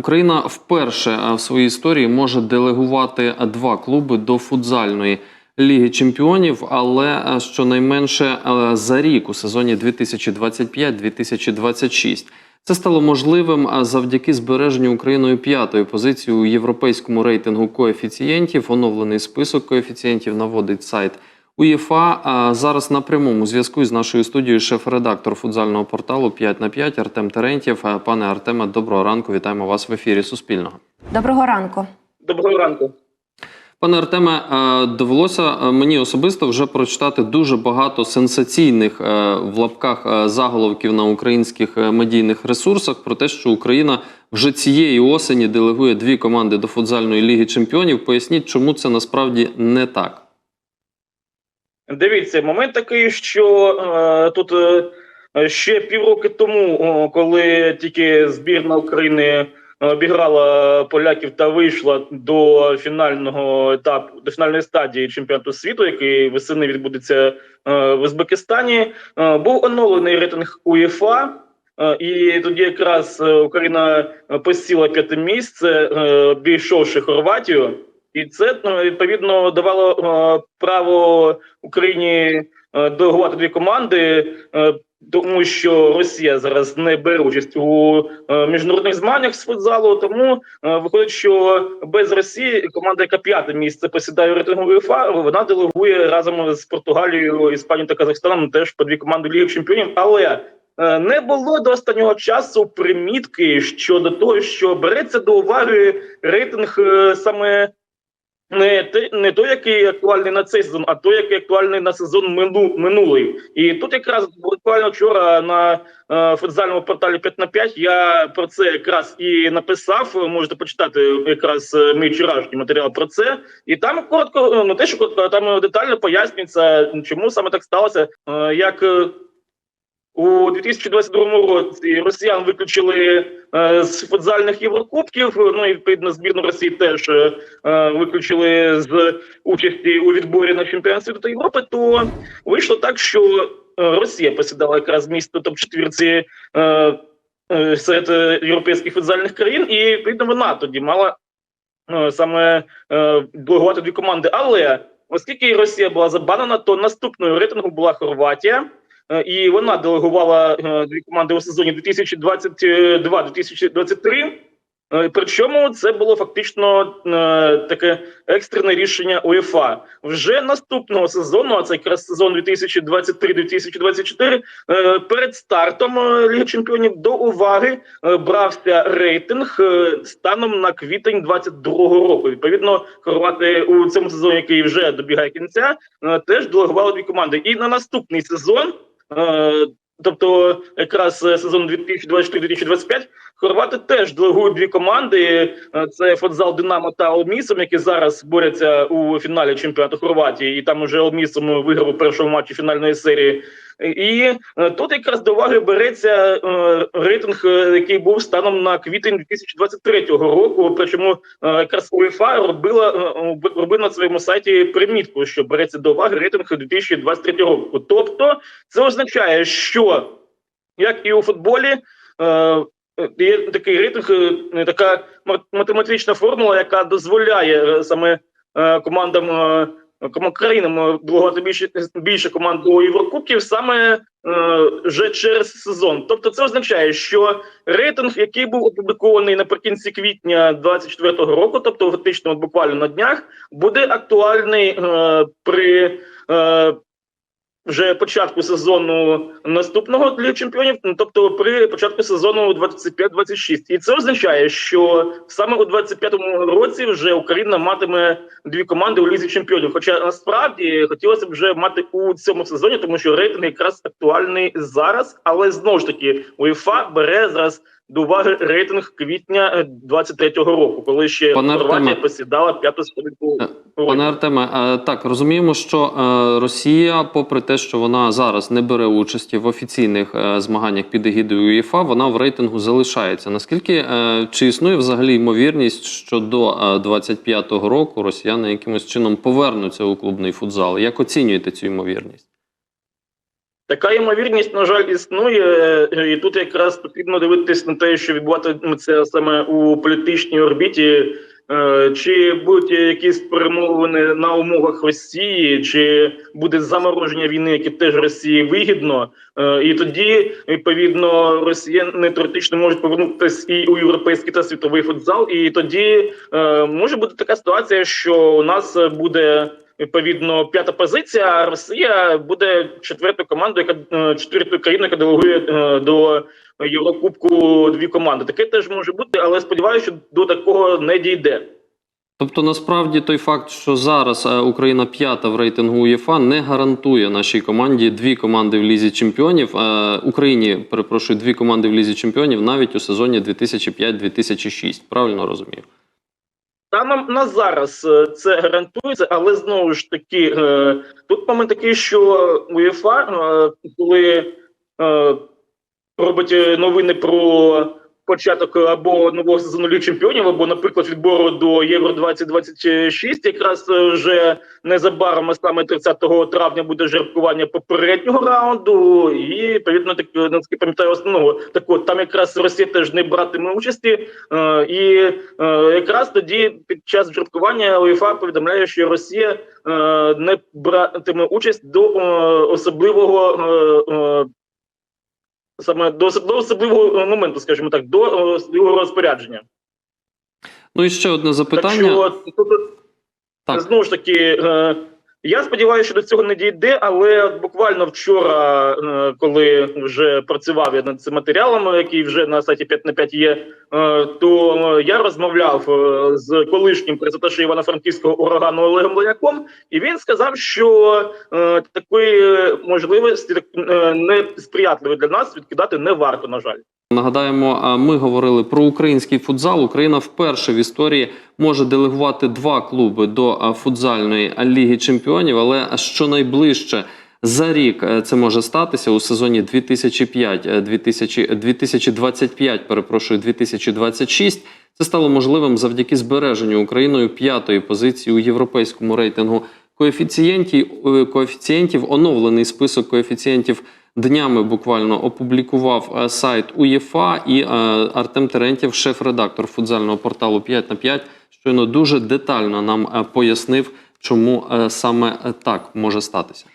Україна вперше е, в своїй історії може делегувати е, два клуби до футзальної ліги чемпіонів, але е, щонайменше за рік у сезоні 2025-2026. Це стало можливим завдяки збереженню Україною п'ятої позиції у європейському рейтингу коефіцієнтів. Оновлений список коефіцієнтів наводить сайт УЄФА. А зараз на прямому зв'язку з нашою студією шеф-редактор футзального порталу 5 на 5 Артем Терентьєв. Пане Артеме, доброго ранку. Вітаємо вас в ефірі Суспільного. Доброго ранку. Доброго ранку. Пане Артеме, довелося мені особисто вже прочитати дуже багато сенсаційних в лапках заголовків на українських е, медійних ресурсах про те, що Україна вже цієї осені делегує дві команди до футзальної ліги чемпіонів. Поясніть, чому це насправді не так. Дивіться, момент такий, що е, тут е, ще півроки тому, о, коли тільки збірна України обіграла поляків та вийшла до фінального етапу, до фінальної стадії чемпіонату світу, який весени відбудеться е, в Узбекистані, е, був оновлений рейтинг УЄФА. Е, І тоді якраз е, Україна е, посіла п'яте місце, е, обійшовши Хорватію. І це ну, відповідно давало е, право Україні е, делегувати дві команди, е, тому що Росія зараз не бере участь у міжнародних змаганнях з футзалу. Тому виходить, що без Росії команда, яка п'яте місце посідає у рейтингу УЄФА, вона делегує разом з Португалією, Іспанією та Казахстаном теж по дві команди Ліги Чемпіонів. Але не було до останнього часу примітки щодо того, що береться до уваги рейтинг саме не те, не той, який актуальний на цей сезон, а той, який актуальний на сезон мину, минулий. І тут якраз буквально вчора на е, футзальному порталі 5 на 5 я про це якраз і написав. Можете почитати якраз е, мій вчорашній матеріал про це. І там коротко, е, ну те, що коротко, там детально пояснюється, чому саме так сталося, е, як. У 2022 році росіян виключили е, з футзальних єврокубків. Ну і відповідно збірну Росії теж е, виключили з участі у відборі на чемпіонат світу та Європи. То вийшло так, що е, Росія посідала якраз місто топ четвірці серед європейських футзальних країн, і відповідно вона тоді мала саме е, дві команди. Але оскільки Росія була забанена, то наступною рейтингу була Хорватія. Е, і вона делегувала е, дві команди у сезоні 2022-2023. Е, Причому це було фактично таке екстрене рішення УЄФА. Вже наступного сезону, а це якраз сезон 2023-2024, е, перед стартом Ліги Чемпіонів до уваги брався рейтинг станом на квітень 22-го року. Відповідно, хорвати у цьому сезоні, який вже добігає кінця, теж делегували дві команди. І на наступний сезон. Е, Тобто, якраз е, сезон 2024-2025 хорвати теж делегують дві команди: Е, це футзал Динамо та Олмісом, які зараз борються у фіналі чемпіонату Хорватії, і там уже Олмісом виграв у першому матчі фінальної серії. І е, тут якраз до уваги береться е, рейтинг, який був станом на квітень 2023 року. Причому якраз УЄФА робила робила на своєму сайті примітку, що береться до уваги рейтинг 2023 року. Тобто, це означає, що як і у футболі. Е, Є такий рейтинг, е, така мат- математична формула, яка дозволяє е, саме е, командам е, країнам е, більше більше команд до Єврокубків саме е, вже через сезон. Тобто, це означає, що рейтинг, який був опублікований наприкінці квітня 24-го року, тобто фактично буквально на днях, буде актуальний е, при е, вже початку сезону наступного для чемпіонів, ну, тобто при початку сезону 25-26. І це означає, що саме у 25-му році вже Україна матиме дві команди у лізі чемпіонів. Хоча насправді хотілося б вже мати у цьому сезоні, тому що рейтинг якраз актуальний зараз. Але знову ж таки, УЄФА бере зараз до уваги рейтинг квітня е, 23-го року, коли ще Пане Хорватія посідала п'яту сходинку. Е, Пане Артеме, е, так розуміємо, що е, Росія, попри те, що вона зараз не бере участі в офіційних е, змаганнях під егідою УЄФА, вона в рейтингу залишається. Наскільки е, чи існує взагалі ймовірність, що до е, 25-го року росіяни якимось чином повернуться у клубний футзал? Як оцінюєте цю ймовірність? Така ймовірність, на жаль, існує, і тут якраз потрібно дивитись на те, що відбуватиметься саме у політичній орбіті. Е, Чи будуть якісь перемовини на умовах Росії, чи буде замороження війни, яке теж Росії вигідно, Е, і тоді відповідно росіяни теоретично можуть повернутися і у європейський та світовий футзал. І тоді е, може бути така ситуація, що у нас буде відповідно п'ята позиція, а Росія буде четвертою командою, яка е, четвертою країною, яка делегує е, до Єврокубку дві команди. Таке теж може бути, але сподіваюся, що до такого не дійде. Тобто, насправді той факт, що зараз е, Україна п'ята в рейтингу УЄФА, не гарантує нашій команді дві команди в лізі чемпіонів. Україні перепрошую, дві команди в лізі чемпіонів навіть у сезоні 2005-2006. Правильно розумію? Станом на зараз е, це гарантується, але знову ж таки, е, тут момент такий, що УЄФА, е, коли робить новини про початок або нового сезону Ліги чемпіонів, або, наприклад, відбору до Євро 2026, якраз е, вже незабаром, а саме 30 травня, буде жеребкування попереднього раунду, і відповідно так наскільки пам'ятаю основного. Так от там якраз Росія теж не братиме участі, е, і е, якраз тоді під час жеребкування УЄФА повідомляє, що Росія е, не братиме участь до е, особливого. е, е, Саме до, до особливого моменту, скажімо так, до його розпорядження. Ну і ще одне запитання. Так що тут Так. знову ж таки, е, я сподіваюся, що до цього не дійде, але буквально вчора, е, коли вже працював я над цим матеріалом, який вже на сайті 5 на 5 є, е, то е, я розмовляв з колишнім президентом Івано-Франківського урагану Олегом Леняком, і він сказав, що такої можливості не сприятливої для нас відкидати не варто, на жаль. Нагадаємо, ми говорили про український футзал. Україна вперше в історії може делегувати два клуби до футзальної ліги чемпіонів, але щонайближче за рік е, це може статися у сезоні 2005 е, 2000 2025, перепрошую, 2026. Це стало можливим завдяки збереженню Україною п'ятої позиції у європейському рейтингу коефіцієнтів. е, коефіцієнтів оновлений список коефіцієнтів днями буквально опублікував е, сайт УЄФА і е, Артем Терентєв, шеф-редактор футзального порталу 5 на 5, щойно дуже детально нам е, пояснив, чому саме так може статися.